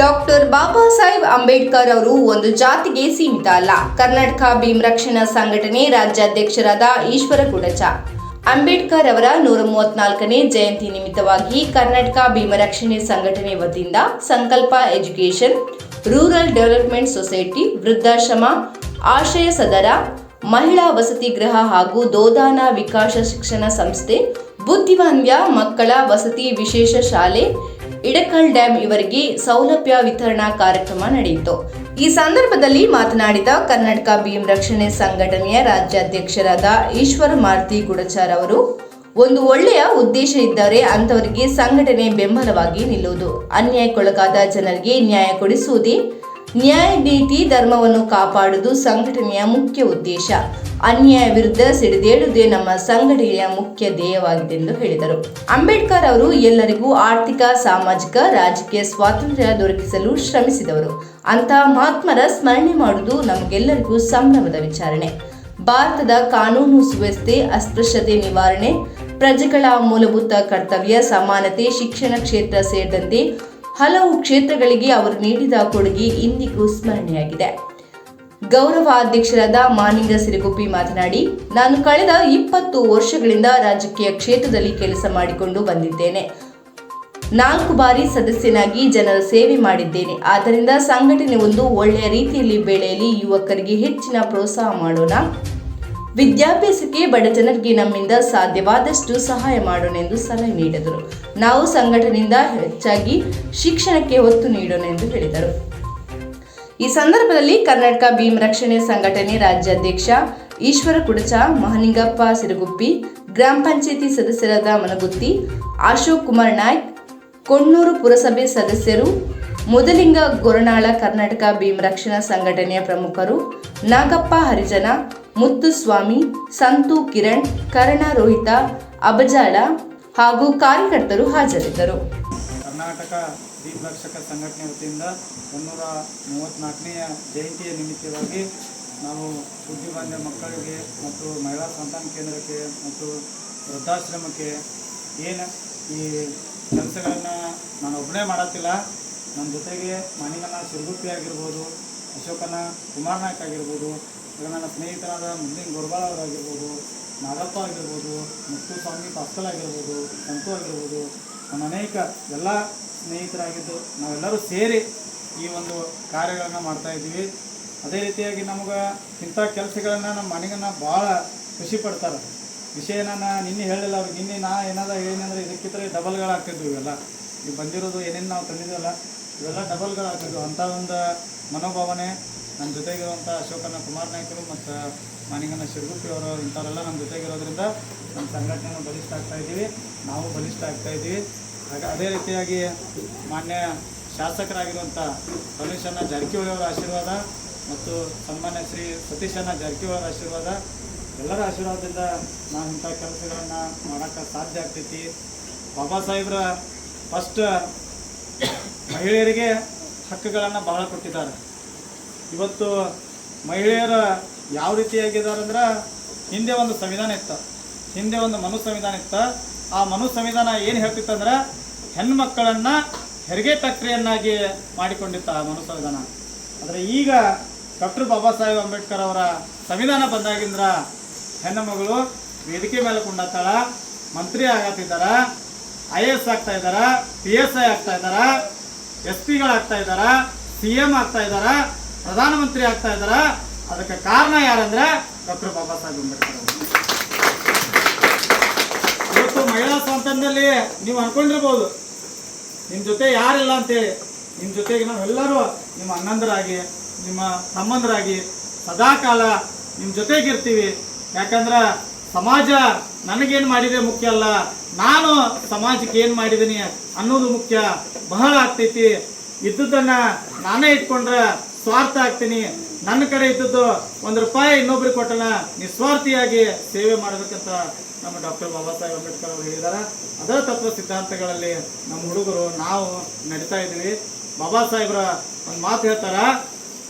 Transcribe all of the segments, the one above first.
Doctor Baba Saheb Ambedkar ಅವರು ಒಂದು ಜಾತಿಗೆ ಸೀಮಿತ ಅಲ್ಲ. ಕರ್ನಾಟಕ ಭೀಮ್ ರಕ್ಷಣಾ ಸಂಘಟನೆ ರಾಜ್ಯಾಧ್ಯಕ್ಷರಾದ ಈಶ್ವರ ಕುಡಚ ಅಂಬೇಡ್ಕರ್ ಅವರ ನೂರ ಮೂವತ್ನಾಲ್ಕನೇ ಜಯಂತಿ ನಿಮಿತ್ತವಾಗಿ ಕರ್ನಾಟಕ ಭೀಮ ರಕ್ಷಣೆ ಸಂಘಟನೆ ವತಿಯಿಂದ Sankalpa education, rural development society, ವೃದ್ಧಾಶ್ರಮ, ಆಶ್ರಯ ಸದರ, ಮಹಿಳಾ ವಸತಿ ಗೃಹ ಹಾಗೂ ದೋದಾನ ವಿಕಾಸ ಶಿಕ್ಷಣ ಸಂಸ್ಥೆ ಬುದ್ಧಿವಾಂದ್ಯ ಮಕ್ಕಳ ವಸತಿ ವಿಶೇಷ ಶಾಲೆ ಇಡಕಲ್ ಡ್ಯಾಂ ಇವರಿಗೆ ಸೌಲಭ್ಯ ವಿತರಣಾ ಕಾರ್ಯಕ್ರಮ ನಡೆಯಿತು. ಈ ಸಂದರ್ಭದಲ್ಲಿ ಮಾತನಾಡಿದ ಕರ್ನಾಟಕ ಭೀಮ್ ರಕ್ಷಣೆ ಸಂಘಟನೆಯ ರಾಜ್ಯಾಧ್ಯಕ್ಷರಾದ ಈಶ್ವರ ಮಾರುತಿ ಗುಡಚಾರ್ ಅವರು, ಒಂದು ಒಳ್ಳೆಯ ಉದ್ದೇಶ ಇದ್ದರೆ ಅಂತವರಿಗೆ ಸಂಘಟನೆ ಬೆಂಬಲವಾಗಿ ನಿಲ್ಲುವುದು, ಅನ್ಯಾಯಕ್ಕೊಳಗಾದ ಜನರಿಗೆ ನ್ಯಾಯ ಕೊಡಿಸುವುದೇ ನ್ಯಾಯ ನೀತಿ ಧರ್ಮವನ್ನು ಕಾಪಾಡುವುದು ಸಂಘಟನೆಯ ಮುಖ್ಯ ಉದ್ದೇಶ. ಅನ್ಯಾಯ ವಿರುದ್ಧ ಸಿಡಿದೇಳುವುದೇ ನಮ್ಮ ಸಂಘಟನೆಯ ಮುಖ್ಯ ಧ್ಯೇಯವಾಗಿದೆ ಎಂದು ಹೇಳಿದರು. ಅಂಬೇಡ್ಕರ್ ಅವರು ಎಲ್ಲರಿಗೂ ಆರ್ಥಿಕ, ಸಾಮಾಜಿಕ, ರಾಜಕೀಯ ಸ್ವಾತಂತ್ರ್ಯ ದೊರಕಿಸಲು ಶ್ರಮಿಸಿದವರು. ಅಂತಹ ಮಹಾತ್ಮರ ಸ್ಮರಣೆ ಮಾಡುವುದು ನಮಗೆಲ್ಲರಿಗೂ ಸಂಭ್ರಮದ ವಿಚಾರಣೆ. ಭಾರತದ ಕಾನೂನು ಸುವ್ಯವಸ್ಥೆ, ಅಸ್ಪೃಶ್ಯತೆ ನಿವಾರಣೆ, ಪ್ರಜೆಗಳ ಮೂಲಭೂತ ಕರ್ತವ್ಯ, ಸಮಾನತೆ, ಶಿಕ್ಷಣ ಕ್ಷೇತ್ರ ಸೇರಿದಂತೆ ಹಲವು ಕ್ಷೇತ್ರಗಳಿಗೆ ಅವರು ನೀಡಿದ ಕೊಡುಗೆ ಇಂದಿಗೂ ಸ್ಮರಣೆಯಾಗಿದೆ. ಗೌರವ ಅಧ್ಯಕ್ಷರಾದ ಮಾನಿಂಗ ಸಿರಿಗುಪ್ಪಿ ಮಾತನಾಡಿ, ನಾನು ಕಳೆದ ಇಪ್ಪತ್ತು ವರ್ಷಗಳಿಂದ ರಾಜಕೀಯ ಕ್ಷೇತ್ರದಲ್ಲಿ ಕೆಲಸ ಮಾಡಿಕೊಂಡು ಬಂದಿದ್ದೇನೆ. ನಾಲ್ಕು ಬಾರಿ ಸದಸ್ಯನಾಗಿ ಜನರ ಸೇವೆ ಮಾಡಿದ್ದೇನೆ. ಆದ್ದರಿಂದ ಸಂಘಟನೆ ಒಂದು ಒಳ್ಳೆಯ ರೀತಿಯಲ್ಲಿ ಬೆಳೆಯಲಿ, ಯುವಕರಿಗೆ ಹೆಚ್ಚಿನ ಪ್ರೋತ್ಸಾಹ ಮಾಡೋಣ. ವಿದ್ಯಾಭ್ಯಾಸಕ್ಕೆ ಬಡ ಜನರಿಗೆ ನಮ್ಮಿಂದ ಸಾಧ್ಯವಾದಷ್ಟು ಸಹಾಯ ಮಾಡೋಣ ಎಂದು ಸಲಹೆ ನೀಡಿದರು. ನಾವು ಸಂಘಟನೆಯಿಂದ ಹೆಚ್ಚಾಗಿ ಶಿಕ್ಷಣಕ್ಕೆ ಒತ್ತು ನೀಡೋಣ ಎಂದು ಹೇಳಿದರು. ಈ ಸಂದರ್ಭದಲ್ಲಿ ಕರ್ನಾಟಕ ಭೀಮ್ ರಕ್ಷಣೆ ಸಂಘಟನೆ ರಾಜ್ಯಾಧ್ಯಕ್ಷ ಈಶ್ವರ ಕುಡಚ ಮಹನಿಂಗಪ್ಪ ಸಿರುಗುಪ್ಪಿ, ಗ್ರಾಮ ಪಂಚಾಯಿತಿ ಸದಸ್ಯರಾದ ಮನಗುತ್ತಿ, ಅಶೋಕ್ ಕುಮಾರ್ ನಾಯ್ಕ್, ಕೊಣ್ಣೂರು ಪುರಸಭೆ ಸದಸ್ಯರು, ಮೊದಲಿಂಗ ಗೊರನಾಳ ಕರ್ನಾಟಕ ಭೀಮ್ ರಕ್ಷಣಾ ಸಂಘಟನೆಯ ಪ್ರಮುಖರು, ನಾಗಪ್ಪ ಹರಿಜನ ಮುತ್ತುಸ್ವಾಮಿ ಸಂತು ಕಿರಣ್, ಕರ್ಣ ರೋಹಿತ, ಅಬಜಾಳ ಹಾಗೂ ಕಾರ್ಯಕರ್ತರು ಹಾಜರಿದ್ದರು. ಕರ್ನಾಟಕ ದೀಪರಕ್ಷಕ ಸಂಘಟನೆ ವತಿಯಿಂದ ಮುನ್ನೂರ ಮೂವತ್ತ್ನಾಲ್ಕನೆಯ ಜಯಂತಿಯ ನಿಮಿತ್ತವಾಗಿ ನಾವು ಬುದ್ಧಿಮಾನ್ಯ ಮಕ್ಕಳಿಗೆ ಮತ್ತು ಮಹಿಳಾ ಸಂತಾನ ಕೇಂದ್ರಕ್ಕೆ ಮತ್ತು ವೃದ್ಧಾಶ್ರಮಕ್ಕೆ ಏನು ಈ ಕೆಲಸಗಳನ್ನು ನಾನು ಒಬ್ಬನೇ ಮಾಡತ್ತಿಲ್ಲ. ನನ್ನ ಜೊತೆಗೆ ಮಣಿಗನ ಸಿರುಗುಪ್ಪಿ ಆಗಿರ್ಬೋದು ಅಶೋಕನ ಕುಮಾರ್ ನಾಯ್ಕ ಆಗಿರ್ಬೋದು ಈಗ ನನ್ನ ಸ್ನೇಹಿತರಾದ ಮುಂದಿನ ಗೋರ್ಬಾಳ್ ಅವರಾಗಿರ್ಬೋದು, ನಾಗಪ್ಪ ಆಗಿರ್ಬೋದು, ಮುತ್ತುಸ್ವಾಮಿ ಪಾಸ್ಕಲ್ ಆಗಿರ್ಬೋದು, ಸಂತು ಆಗಿರ್ಬೋದು ನಮ್ಮ ಅನೇಕ ಎಲ್ಲ ಸ್ನೇಹಿತರಾಗಿದ್ದು ನಾವೆಲ್ಲರೂ ಸೇರಿ ಈ ಒಂದು ಕಾರ್ಯಗಳನ್ನು ಮಾಡ್ತಾ ಇದ್ದೀವಿ. ಅದೇ ರೀತಿಯಾಗಿ ನಮಗೆ ಇಂಥ ಕೆಲಸಗಳನ್ನು ನಮ್ಮ ಮನೆಗನ್ನು ಭಾಳ ಖುಷಿ ಪಡ್ತಾರೆ. ವಿಷಯನ ನಾನು ನಿನ್ನೆ ಹೇಳಿಲ್ಲ, ಅವ್ರಿಗೆ ನಿನ್ನೆ ನಾ ಏನಾದ ಏನಂದ್ರೆ ಇದಕ್ಕಿಂತ ಡಬಲ್ಗಳಾಗ್ತಿದ್ವು ಇವೆಲ್ಲ. ಈಗ ಬಂದಿರೋದು ಏನೇನು ನಾವು ತಂದಿದ್ದೀವಲ್ಲ ಇವೆಲ್ಲ ಡಬಲ್ಗಳಾಗ್ತಿದ್ವು ಅಂಥ ಒಂದು ಮನೋಭಾವನೆ ನನ್ನ ಜೊತೆಗಿರುವಂಥ ಅಶೋಕನ ಕುಮಾರ್ ನಾಯ್ಕರು ಮತ್ತು ಮಾನಿಂಗನ ಶಿರಗುಪ್ಪಿ ಅವರು, ಇಂಥವರೆಲ್ಲ ನಮ್ಮ ಜೊತೆಗಿರೋದ್ರಿಂದ ನಮ್ಮ ಸಂಘಟನೆಯನ್ನು ಬಲಿಷ್ಠ ಆಗ್ತಾ ಇದ್ದೀವಿ. ನಾವು ಬಲಿಷ್ಠ ಆಗ್ತಾ ಇದ್ದೀವಿ. ಹಾಗೆ ಅದೇ ರೀತಿಯಾಗಿ ಮಾನ್ಯ ಶಾಸಕರಾಗಿರುವಂಥ ರಮೇಶಣ್ಣ ಜಾರಕಿಹೊಳಿ ಅವರ ಆಶೀರ್ವಾದ ಮತ್ತು ಸನ್ಮಾನ್ಯ ಶ್ರೀ ಸತೀಶಣ್ಣ ಜಾರಕಿಹೊಳಿ ಅವರ ಆಶೀರ್ವಾದ, ಎಲ್ಲರ ಆಶೀರ್ವಾದದಿಂದ ನಾವು ಇಂಥ ಕೆಲಸಗಳನ್ನು ಮಾಡೋಕ್ಕೆ ಸಾಧ್ಯ ಆಗ್ತೈತಿ. ಬಾಬಾ ಸಾಹೇಬ್ರ ಫಸ್ಟ್ ಮಹಿಳೆಯರಿಗೆ ಹಕ್ಕುಗಳನ್ನು ಬಹಳ ಕೊಟ್ಟಿದ್ದಾರೆ. ಇವತ್ತು ಮಹಿಳೆಯರ ಯಾವ ರೀತಿಯಾಗಿದ್ದಾರೆ ಅಂದ್ರೆ ಹಿಂದೆ ಒಂದು ಸಂವಿಧಾನ ಇತ್ತು, ಹಿಂದೆ ಒಂದು ಮನು ಸಂವಿಧಾನ ಇತ್ತು. ಆ ಮನು ಸಂವಿಧಾನ ಏನು ಹೇಳ್ತಿತ್ತಂದ್ರೆ ಹೆಣ್ಮಕ್ಕಳನ್ನ ಹೆರಿಗೆ ಪ್ರಕ್ರಿಯೆಯನ್ನಾಗಿ ಮಾಡಿಕೊಂಡಿತ್ತು ಆ ಮನು ಸಂವಿಧಾನ. ಆದರೆ ಈಗ ಡಾಕ್ಟರ್ ಬಾಬಾ ಸಾಹೇಬ್ ಅಂಬೇಡ್ಕರ್ ಅವರ ಸಂವಿಧಾನ ಬಂದಾಗಿಂದ್ರ ಹೆಣ್ಣು ಮಗಳು ವೇದಿಕೆ ಮೇಲೆ ಕುಂಡತ್ತಾಳ ಮಂತ್ರಿ ಆಗತ್ತಿದ್ದಾರ, ಐ ಎ ಎಸ್ ಆಗ್ತಾ ಇದ್ದಾರ, ಪಿ ಎಸ್ ಐ ಆಗ್ತಾ ಇದ್ದಾರ, ಎಸ್ ಪಿಗಳಾಗ್ತಾ ಇದ್ದಾರ, ಸಿ ಎಂ ಆಗ್ತಾ ಇದ್ದಾರ ಪ್ರಧಾನಮಂತ್ರಿ ಆಗ್ತಾ ಇದ್ದಾರ? ಅದಕ್ಕೆ ಕಾರಣ ಯಾರಂದ್ರೆ ಡಾಕ್ಟರ್ ಬಾಬಾ ಸಾಹೇಬ್ ಅಂಬೇಡ್ಕರ್ ಇವತ್ತು ಮಹಿಳಾ ಸ್ವಾತಂತ್ರ್ಯದಲ್ಲಿ ನೀವು ಅನ್ಕೊಂಡಿರ್ಬೋದು ನಿಮ್ಮ ಜೊತೆ ಯಾರಿಲ್ಲ ಅಂತೇಳಿ. ನಿಮ್ಮ ಜೊತೆಗೆ ನಾವೆಲ್ಲರೂ ನಿಮ್ಮ ಅಣ್ಣಂದರಾಗಿ, ನಿಮ್ಮ ಸಂಬಂಧರಾಗಿ ಸದಾಕಾಲ ನಿಮ್ಮ ಜೊತೆಗಿರ್ತೀವಿ. ಯಾಕಂದ್ರೆ ಸಮಾಜ ನನಗೇನು ಮಾಡಿದೆ ಮುಖ್ಯ ಅಲ್ಲ, ನಾನು ಸಮಾಜಕ್ಕೆ ಏನು ಮಾಡಿದ್ದೀನಿ ಅನ್ನೋದು ಮುಖ್ಯ. ಬಹಳ ಆಗ್ತೈತಿ. ಇದ್ದದನ್ನ ನಾನೇ ಇಟ್ಕೊಂಡ್ರೆ ಸ್ವಾರ್ಥ ಆಗ್ತೀನಿ. ನನ್ನ ಕಡೆ ಇದ್ದದ್ದು ಒಂದು ರೂಪಾಯಿ ಇನ್ನೊಬ್ರಿಗೆ ಕೊಟ್ಟನ ನಿಸ್ವಾರ್ಥಿಯಾಗಿ ಸೇವೆ ಮಾಡಬೇಕಂತ ನಮ್ಮ ಡಾಕ್ಟರ್ ಬಾಬಾ ಸಾಹೇಬ್ ಅಂಬೇಡ್ಕರ್ ಅವರು ಹೇಳಿದ್ದಾರೆ ಅದರ ತತ್ವ ಸಿದ್ಧಾಂತಗಳಲ್ಲಿ ನಮ್ಮ ಹುಡುಗರು ನಾವು ನಡೀತಾ ಇದ್ದೀವಿ. ಬಾಬಾ ಸಾಹೇಬ್ರ ಒಂದು ಮಾತು ಹೇಳ್ತಾರ,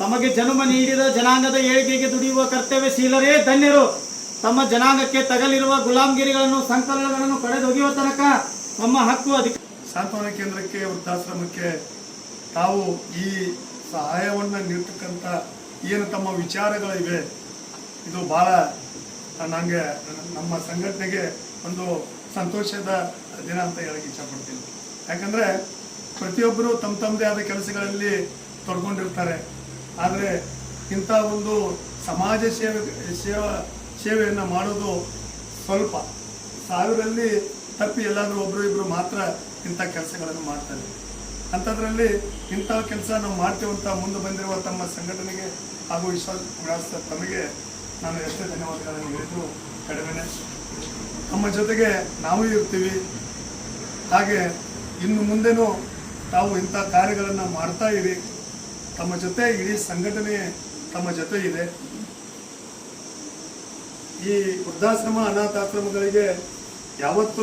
ತಮಗೆ ಜನ್ಮ ನೀಡಿದ ಜನಾಂಗದ ಏಳಿಗೆಗೆ ದುಡಿಯುವ ಕರ್ತವ್ಯ ಶೀಲರೇ ಧನ್ಯರು. ತಮ್ಮ ಜನಾಂಗಕ್ಕೆ ತಗಲಿರುವ ಗುಲಾಮಗಿರಿಗಳನ್ನು ಸಂಕಲನಗಳನ್ನು ಕಳೆದೊಗೆಯುವ ತನಕ ತಮ್ಮ ಹಕ್ಕು ಅಧಿಕ ಸಾಂತ್ವನ ಕೇಂದ್ರಕ್ಕೆ ವೃದ್ಧಾಶ್ರಮಕ್ಕೆ ತಾವು ಈ ಸಹಾಯವನ್ನು ನೀಡ್ತಕ್ಕಂಥ ಏನು ತಮ್ಮ ವಿಚಾರಗಳಿವೆ, ಇದು ಭಾಳ ನನಗೆ ನಮ್ಮ ಸಂಘಟನೆಗೆ ಒಂದು ಸಂತೋಷದ ದಿನ ಅಂತ ಹೇಳಕ್ಕೆ ಇಷ್ಟಪಡ್ತೀನಿ. ಯಾಕಂದರೆ ಪ್ರತಿಯೊಬ್ಬರು ತಮ್ಮ ತಮ್ಮದೇ ಆದ ಕೆಲಸಗಳಲ್ಲಿ ತೊಡ್ಕೊಂಡಿರ್ತಾರೆ ಆದರೆ ಇಂಥ ಒಂದು ಸಮಾಜ ಸೇವೆ, ಸೇವಾ, ಸೇವೆಯನ್ನು ಮಾಡೋದು ಸ್ವಲ್ಪ. ಸಾವಿರಲ್ಲಿ ತಪ್ಪಿ ಎಲ್ಲಾದರೂ ಒಬ್ಬರು ಇಬ್ಬರು ಮಾತ್ರ ಇಂಥ ಕೆಲಸಗಳನ್ನು ಮಾಡ್ತಾರೆ. ಅಂಥದ್ರಲ್ಲಿ ಇಂಥ ಕೆಲಸ ನಾವು ಮಾಡ್ತೇವಂತ ಮುಂದೆ ಬಂದಿರುವ ತಮ್ಮ ಸಂಘಟನೆಗೆ ಹಾಗೂ ವಿಶ್ವಾಸ ತಮಗೆ ನಾನು ಎಷ್ಟೇ ಧನ್ಯವಾದಗಳನ್ನು ಹೇಳಿದ್ರು ಕಡಿಮೆನೆ. ನಮ್ಮ ಜೊತೆಗೆ ನಾವು ಇರ್ತೀವಿ. ಹಾಗೆ ಇನ್ನು ಮುಂದೆನೂ ತಾವು ಇಂಥ ಕಾರ್ಯಗಳನ್ನು ಮಾಡ್ತಾ ಇರಿ. ತಮ್ಮ ಜೊತೆ ಇಡೀ ಸಂಘಟನೆ ತಮ್ಮ ಜೊತೆ ಇದೆ. ಈ ವೃದ್ಧಾಶ್ರಮ, ಅನಾಥಾಶ್ರಮಗಳಿಗೆ ಯಾವತ್ತೂ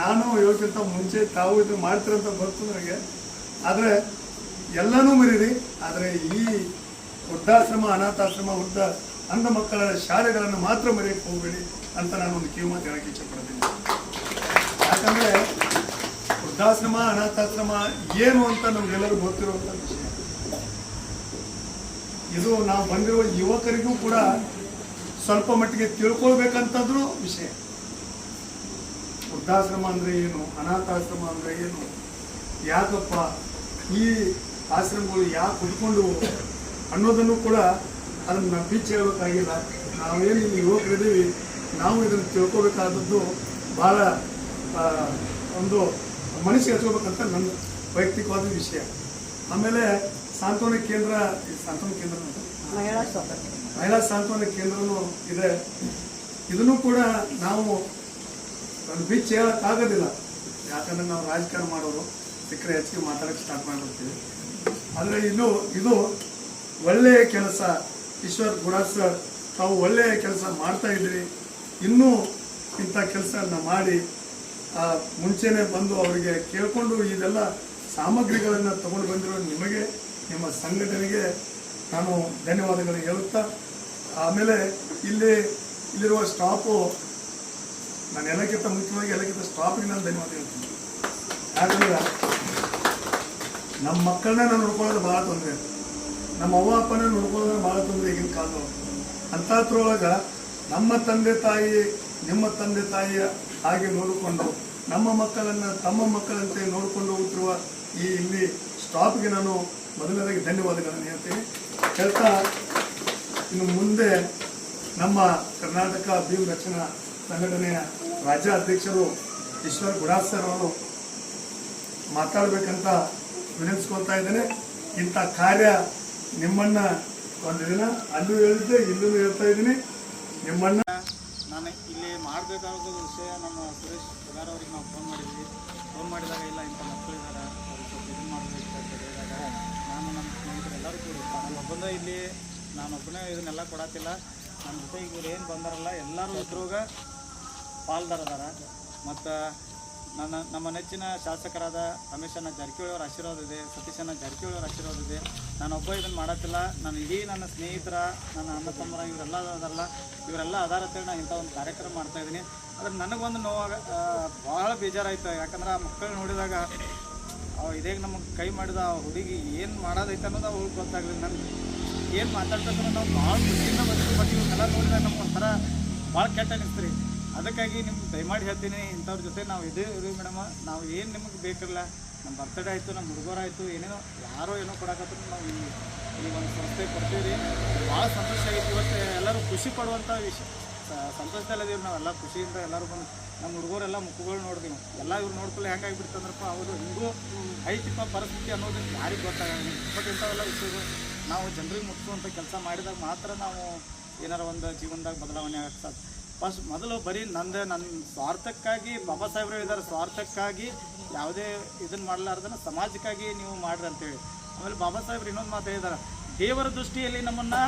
ನಾನು ಯೋಚಿತ ಮುಂಚೆ ತಾವು ಇದು ಮಾಡ್ತಿರೋಂಥ ಬರ್ತು ನನಗೆ. ಆದರೆ ಎಲ್ಲನೂ ಮರೀರಿ, ಆದರೆ ಈ ವೃದ್ಧಾಶ್ರಮ, ಅನಾಥಾಶ್ರಮ, ವೃದ್ಧ ಅಂಧ ಮಕ್ಕಳ ಶಾಲೆಗಳನ್ನು ಮಾತ್ರ ಮರೆಯಕ್ಕೆ ಹೋಗಬೇಡಿ ಅಂತ ನಾನು ಒಂದು ಕಿವಿ ಮಾತು ಹೇಳಕ್ಕೆ ಇಷ್ಟಪಡ್ತೀನಿ ಯಾಕಂದರೆ ವೃದ್ಧಾಶ್ರಮ, ಅನಾಥಾಶ್ರಮ ಏನು ಅಂತ ನಮಗೆಲ್ಲರೂ ಗೊತ್ತಿರುವಂಥ ವಿಷಯ. ಇದು ನಾವು ಬಂದಿರುವ ಯುವಕರಿಗೂ ಕೂಡ ಸ್ವಲ್ಪ ಮಟ್ಟಿಗೆ ತಿಳ್ಕೊಳ್ಬೇಕಂತಂದ್ರೂ ವಿಷಯ. ವೃದ್ಧಾಶ್ರಮ ಅಂದರೆ ಏನು? ಅನಾಥಾಶ್ರಮ ಅಂದರೆ ಏನು? ಯಾಕಪ್ಪ? ಈ ಆಶ್ರಮಗಳು ಯಾಕೆ ಹುಡ್ಕೊಂಡು ಅನ್ನೋದನ್ನು ಕೂಡ ಅದನ್ನು ನಾವು ಬಿಚ್ಚಿ ಹೇಳಬೇಕಾಗಿಲ್ಲ. ನಾವೇನು ಇಲ್ಲಿ ಯುವಕರಿದ್ದೀವಿ ನಾವು ಇದನ್ನು ತಿಳ್ಕೊಬೇಕಾದದ್ದು ಭಾಳ ಒಂದು ಮನಸ್ಸಿಗೆ ಹಚ್ಕೋಬೇಕಂತ ನನ್ನ ವೈಯಕ್ತಿಕವಾದ ವಿಷಯ. ಆಮೇಲೆ ಸಾಂತ್ವನ ಕೇಂದ್ರ ಸಾಂತ್ವನ ಕೇಂದ್ರ ಮಹಿಳಾ ಸಾಂತ್ವನ ಕೇಂದ್ರನೂ ಇದೆ. ಇದನ್ನು ಕೂಡ ನಾವು ಬಿಚ್ಚ ಹೇಳೋಕ್ಕಾಗೋದಿಲ್ಲ. ಯಾಕಂದ್ರೆ ನಾವು ರಾಜಕಾರಣ ಮಾಡೋರು. ಸಿಕ್ಕರೆ ಹೆಚ್ಚಿಗೆ ಮಾತಾಡಕ್ಕೆ ಸ್ಟಾರ್ಟ್ ಮಾಡಿರ್ತೀವಿ ಆದರೆ ಇದು ಇದು ಒಳ್ಳೆಯ ಕೆಲಸ. ಈಶ್ವರ್ ಗುಡ ಸರ್ ತಾವು ಒಳ್ಳೆಯ ಕೆಲಸ ಮಾಡ್ತಾ ಇದ್ದೀರಿ. ಇನ್ನೂ ಇಂಥ ಕೆಲಸಗಳನ್ನ ಮಾಡಿ ಆ, ಮುಂಚೆನೆ ಬಂದು ಅವರಿಗೆ ಕೇಳಿಕೊಂಡು ಇದೆಲ್ಲ ಸಾಮಗ್ರಿಗಳನ್ನು ತಗೊಂಡು ಬಂದಿರೋ ನಿಮಗೆ ನಿಮ್ಮ ಸಂಘಟನೆಗೆ ನಾನು ಧನ್ಯವಾದಗಳು ಹೇಳುತ್ತಾ ಆಮೇಲೆ ಇಲ್ಲಿ ಇಲ್ಲಿರುವ ಸ್ಟಾಫು ನಾನು ಎಲ್ಲಕ್ಕಿಂತ ಮುಖ್ಯವಾಗಿ ಎಲ್ಲಕ್ಕಿಂತ ಸ್ಟಾಫಿಗೆ ನಾನು ಧನ್ಯವಾದ ಹೇಳ್ತೀನಿ. ಯಾಕಂದ್ರೆ ನಮ್ಮ ಮಕ್ಕಳನ್ನ ನಾನು ನೋಡ್ಕೊಳ್ಳೋದು ಭಾಳ ತೊಂದರೆ ನಮ್ಮ ಅವ್ವ ಅಪ್ಪನ ನೋಡ್ಕೊಳ್ಳೋದು ಭಾಳ ತೊಂದರೆ ಈಗಿನ ಕಾಲದೊಳಗೆ. ಅಂಥದ್ರೊಳಗೆ ನಮ್ಮ ತಂದೆ ತಾಯಿ, ನಿಮ್ಮ ತಂದೆ ತಾಯಿಯ ಹಾಗೆ ನೋಡಿಕೊಂಡು, ನಮ್ಮ ಮಕ್ಕಳನ್ನು ತಮ್ಮ ಮಕ್ಕಳಂತೆ ನೋಡಿಕೊಂಡು ಹೋಗುತ್ತಿರುವ ಈ ಇಲ್ಲಿ ಸ್ಟಾಪ್ಗೆ ನಾನು ಮೊದಲನೇದಾಗಿ ಧನ್ಯವಾದಗಳನ್ನು ಹೇಳ್ತೀನಿ. ಹೇಳ್ತಾ ಇನ್ನು ಮುಂದೆ ನಮ್ಮ ಕರ್ನಾಟಕ ಭೀಮ್ ರಕ್ಷಣಾ ಸಂಘಟನೆಯ ರಾಜ್ಯ ಅಧ್ಯಕ್ಷರು ಈಶ್ವರ್ ಗುಡಾಸ್ ಸರ್ ಅವರು ಮಾತಾಡಬೇಕಂತ ವಿನಂತಿಸ್ಕೊಳ್ತಾ ಇದ್ದೇನೆ. ಇಂಥ ಕಾರ್ಯ ನಿಮ್ಮನ್ನ ಒಂದು ದಿನ ಅಲ್ಲೂ ಹೇಳಿದ್ದೆ, ಇಲ್ಲೂ ಹೇಳ್ತಾ ಇದ್ದೀನಿ. ನಿಮ್ಮನ್ನ ನಾನು ಇಲ್ಲಿ ಮಾಡಬೇಕಾದ ವಿಷಯ, ನಮ್ಮ ಸುರೇಶ್ ಪಗಾರ್ ಅವರಿಗೆ ನಾವು ಫೋನ್ ಮಾಡಿದ್ವಿ. ಫೋನ್ ಮಾಡಿದಾಗ, ಇಲ್ಲ, ಇಂಥ ಮಕ್ಕಳು ಇದ್ದಾರೆ ಅವ್ರಿಗೆ ಸ್ವಲ್ಪ ಇದನ್ನು ಮಾಡಬೇಕು ಹೇಳಿದಾಗ ನಾನು ನಮ್ಮ ಸ್ನೇಹಿತರು ಎಲ್ಲರೂ ಕೂಡ ನಾನು ಒಬ್ಬಂದ ಇಲ್ಲಿ, ನಾನು ಒಬ್ಬನೇ ಇದನ್ನೆಲ್ಲ ಕೊಡತ್ತಿಲ್ಲ. ನನ್ನ ಜೊತೆ ಇವ್ರು ಏನು ಬಂದಾರಲ್ಲ, ಎಲ್ಲರೂ ಇದ್ರಾಗ ಪಾಲ್ದಾರದಾರ. ಮತ್ತು ನನ್ನ, ನಮ್ಮ ನೆಚ್ಚಿನ ಶಾಸಕರಾದ ರಮೇಶನ ಜಾರಕಿಹೊಳಿ ಅವರ ಆಶೀರ್ವಾದ ಇದೆ ಸತೀಶನ ಜಾರಕಿಹೊಳಿ ಅವರ ಆಶೀರ್ವಾದ ಇದೆ. ನಾನೊಬ್ಬ ಇದನ್ನು ಮಾಡತ್ತಿಲ್ಲ. ನಾನು ಇಡೀ ನನ್ನ ಸ್ನೇಹಿತರ, ನನ್ನ ಅಣ್ಣ ತಮ್ಮರ, ಇವರೆಲ್ಲ ಅದಲ್ಲ ಇವರೆಲ್ಲ ಆಧಾರ ನಾನು ಇಂಥ ಒಂದು ಕಾರ್ಯಕ್ರಮ ಮಾಡ್ತಾ ಇದ್ದೀನಿ. ಆದರೆ ನನಗೊಂದು ನೋವಾಗ ಭಾಳ ಬೇಜಾರಾಯ್ತು. ಯಾಕಂದ್ರೆ ಆ ಮಕ್ಕಳು ನೋಡಿದಾಗ ಅವ ಇದೇ ನಮಗೆ ಕೈ ಮಾಡಿದ ಆ ಹುಡುಗಿ ಏನು ಮಾಡೋದೈತೆ ಅನ್ನೋದು ಅವ್ರಿಗೆ ಗೊತ್ತಾಗಲಿಲ್ಲ ನನಗೆ ಏನು ಮಾತಾಡ್ತಾರೆ ನಾವು ಭಾಳ ಖುಷಿಯಿಂದ ಬರ್ತೀವಿ ಬಟ್ ಇವನ್ನೆಲ್ಲ ನೋಡಿದಾಗ ನಮ್ಗೆ ಒಂಥರ ಭಾಳ ಕೆಟ್ಟ ಅನಿಸ್ತು ರೀ ಅದಕ್ಕಾಗಿ ನಿಮ್ಗೆ ದಯಮಾಡಿ ಹೇಳ್ತೀನಿ, ಇಂಥವ್ರ ಜೊತೆ ನಾವು ಇದೇ ಇರಿ ಮೇಡಮ. ನಾವು ಏನು ನಿಮಗೆ ಬೇಕಿರಲ್ಲ ನಮ್ಮ ಬರ್ತಡೇ ಆಯಿತು ನಮ್ಮ ಹುಡುಗರಾಯಿತು ಏನೇನೋ ಯಾರೋ ಏನೋ ಕೊಡಕತ್ರ ನಾವು ಈ ಈ ಒಂದು ಸಂಸ್ಥೆ ಕೊಡ್ತೀವಿ ರೀ ಭಾಳ ಸಂತೋಷ ಆಗಿತ್ತು ಇವತ್ತು, ಎಲ್ಲರೂ ಖುಷಿ ಪಡುವಂಥ ವಿಷಯ. ಸಂತೋಷದಲ್ಲದೀವಿ ನಾವೆಲ್ಲ ಖುಷಿಯಿಂದ ಎಲ್ಲರೂ ಬಂದು ನಮ್ಮ ಹುಡುಗರೆಲ್ಲ ಮುಖಗಳು ನೋಡಿದ್ವಿ ಎಲ್ಲ ಇವ್ರು ನೋಡ್ಕೊಳ್ಳಿ ಹೆಂಗಾಗಿಬಿಡ್ತಂದ್ರಪ್ಪ, ಹೌದು, ಹಿಂಗೂ ಐತಿಪ್ಪ ಪರಿಸ್ಥಿತಿ ಅನ್ನೋದು ಯಾರಿಗೆ ಗೊತ್ತಾಗಲ್ಲ. ಬಟ್ ಇಂಥವೆಲ್ಲ ವಿಷಯಗಳು ನಾವು ಜನರಿಗೆ ಮುಟ್ಟಿಸುವಂಥ ಕೆಲಸ ಮಾಡಿದಾಗ ಮಾತ್ರ ನಾವು ಏನಾರ ಒಂದು ಜೀವನದಾಗ ಬದಲಾವಣೆ ಆಗ್ತದೆ. ಫಸ್ಟ್ ಮೊದಲು ಬರೀ ನಂದು ನನ್ನ ಸ್ವಾರ್ಥಕ್ಕಾಗಿ, ಬಾಬಾ ಸಾಹೇಬ್ರು ಇದ್ದಾರೆ ಸ್ವಾರ್ಥಕ್ಕಾಗಿ ಯಾವುದೇ ಇದನ್ನು ಮಾಡಲಾರ್ದನ್ನ ಸಮಾಜಕ್ಕಾಗಿ ನೀವು ಮಾಡ್ರಿ ಅಂತೇಳಿ. ಆಮೇಲೆ ಬಾಬಾ ಸಾಹೇಬ್ರು ಇನ್ನೊಂದು ಮಾತು ಹೇಳಿದ್ದಾರೆ. ದೇವರ ದೃಷ್ಟಿಯಲ್ಲಿ ನಮ್ಮನ್ನು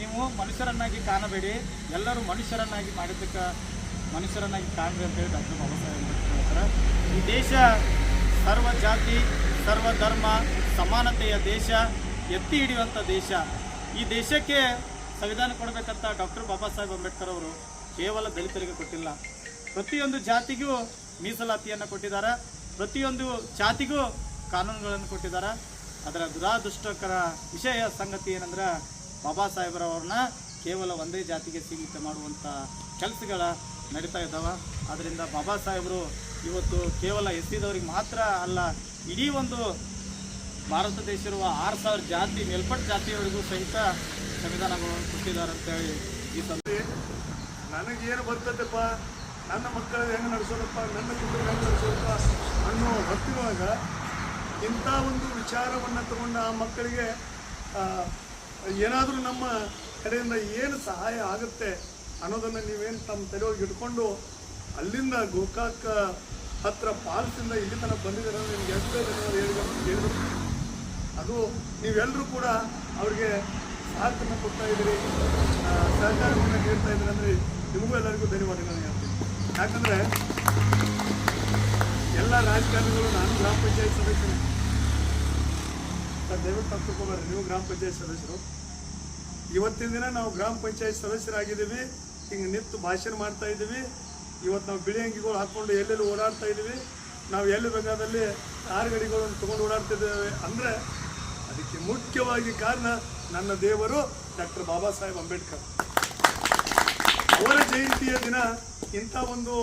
ನೀವು ಮನುಷ್ಯರನ್ನಾಗಿ ಕಾಣಬೇಡಿ, ಎಲ್ಲರೂ ಮನುಷ್ಯರನ್ನಾಗಿ ಮಾಡಿದ್ದಕ್ಕೆ ಮನುಷ್ಯರನ್ನಾಗಿ ಕಾಣ್ರಿ ಅಂತೇಳಿ ಡಾಕ್ಟರ್ ಬಾಬಾ ಸಾಹೇಬ್ ಹೇಳ್ತಾರೆ ಈ ದೇಶ ಸರ್ವ ಜಾತಿ, ಸರ್ವ ಧರ್ಮ, ಸಮಾನತೆಯ ದೇಶ, ಎತ್ತಿ ಹಿಡಿಯುವಂಥ ದೇಶ. ಈ ದೇಶಕ್ಕೆ ಸಂವಿಧಾನ ಕೊಡಬೇಕಂತ ಡಾಕ್ಟರ್ ಬಾಬಾ ಸಾಹೇಬ್ ಅಂಬೇಡ್ಕರ್ ಅವರು ಕೇವಲ ದಲಿತರಿಗೆ ಕೊಟ್ಟಿಲ್ಲ. ಪ್ರತಿಯೊಂದು ಜಾತಿಗೂ ಮೀಸಲಾತಿಯನ್ನು ಕೊಟ್ಟಿದ್ದಾರೆ. ಪ್ರತಿಯೊಂದು ಜಾತಿಗೂ ಕಾನೂನುಗಳನ್ನು ಕೊಟ್ಟಿದ್ದಾರೆ. ಅದರ ದುರಾದೃಷ್ಟಕರ ವಿಷಯ ಸಂಗತಿ ಏನಂದ್ರೆ ಬಾಬಾ ಸಾಹೇಬ್ರವ್ರನ್ನ ಕೇವಲ ಒಂದೇ ಜಾತಿಗೆ ಸೀಮಿತ ಮಾಡುವಂಥ ಕೆಲಸಗಳ ನಡೀತಾ ಇದ್ದಾವೆ. ಆದ್ದರಿಂದ ಬಾಬಾ ಸಾಹೇಬರು ಇವತ್ತು ಕೇವಲ ಎಸ್ಸಿದವ್ರಿಗೆ ಮಾತ್ರ ಅಲ್ಲ, ಇಡೀ ಒಂದು ಭಾರತ ದೇಶ ಇರುವ ಆರು ಸಾವಿರ ಜಾತಿ, ಮೇಲ್ಪಟ್ಟ ಜಾತಿಯವರಿಗೂ ಸಹಿತ ಸಂವಿಧಾನಗಳನ್ನು ಕೊಟ್ಟಿದ್ದಾರೆ ಅಂತೇಳಿ ಈ ಸಂದ ನನಗೇನು ಬರ್ತದಪ್ಪ ನನ್ನ ಮಕ್ಕಳು ಹೆಂಗೆ ನಡೆಸೋದಪ್ಪ? ನನ್ನ ಕುಟುಂಬ ಹೆಂಗೆ ನಡೆಸೋದಪ್ಪ? ಅನ್ನೋ ಹೊತ್ತಿರುವಾಗ ಇಂಥ ಒಂದು ವಿಚಾರವನ್ನು ತಗೊಂಡು ಆ ಮಕ್ಕಳಿಗೆ ಏನಾದರೂ ನಮ್ಮ ಕಡೆಯಿಂದ ಏನು ಸಹಾಯ ಆಗುತ್ತೆ ಅನ್ನೋದನ್ನು ನೀವೇನು ತಮ್ಮ ತಲೆಯೊಳಗೆ ಇಟ್ಕೊಂಡು ಅಲ್ಲಿಂದ ಗೋಕಾಕ್ ಹತ್ರ ಪಾಲ್ಸಿಂದ ಇಲ್ಲಿ ತನಕ ಬಂದಿದ್ದೀರ ನಿಮ್ಗೆ ಎಷ್ಟೇ ಹೇಳಿ ಹೇಳಿದ್ರು ಅದು ನೀವೆಲ್ಲರೂ ಕೂಡ ಅವ್ರಿಗೆ ಸಾಥನ್ನು ಕೊಡ್ತಾ ಇದ್ದೀರಿ. ಸಹಕಾರವನ್ನು ನೀಡ್ತಾ ಇದ್ದೀರಿ ಅಂದರೆ ನಿಮಗೂ ಎಲ್ಲರಿಗೂ ಧನ್ಯವಾದಗಳನ್ನು ಹೇಳ್ತೀನಿ. ಯಾಕಂದರೆ ಎಲ್ಲ ರಾಜಕಾರಣಿಗಳು, ನಾನು ಗ್ರಾಮ ಪಂಚಾಯತ್ ಸದಸ್ಯನೇ. ಸರ್, ದಯವಿಟ್ಟು ತಪ್ಪು ತಿಳ್ಕೊಬೇಡ್ರಿ ನೀವು ಗ್ರಾಮ ಪಂಚಾಯತ್ ಸದಸ್ಯರು. ಇವತ್ತಿನ ದಿನ ನಾವು ಗ್ರಾಮ ಪಂಚಾಯತ್ ಸದಸ್ಯರಾಗಿದ್ದೀವಿ, ಹಿಂಗೆ ನಿಂತು ಭಾಷಣ ಮಾಡ್ತಾ ಇದ್ದೀವಿ. ಇವತ್ತು ನಾವು ಬಿಳಿ ಅಂಗಿಗಳು ಹಾಕ್ಕೊಂಡು ಎಲ್ಲೆಲ್ಲಿ ಓಡಾಡ್ತಾ ಇದ್ದೀವಿ. ನಾವು ಎಲ್ಲಿ ಬೇಕಾದಲ್ಲಿ ಆರು ಗಡಿಗಳನ್ನು ತೊಗೊಂಡು ಓಡಾಡ್ತಿದ್ದೇವೆ ಅಂದರೆ, ಅದಕ್ಕೆ ಮುಖ್ಯವಾಗಿ ಕಾರಣ ನನ್ನ ದೇವರು ಡಾಕ್ಟರ್ ಬಾಬಾ ಸಾಹೇಬ್ ಅಂಬೇಡ್ಕರ್. ಅವರ ಜಯಂತಿಯ ದಿನ ಇಂಥ ಒಂದು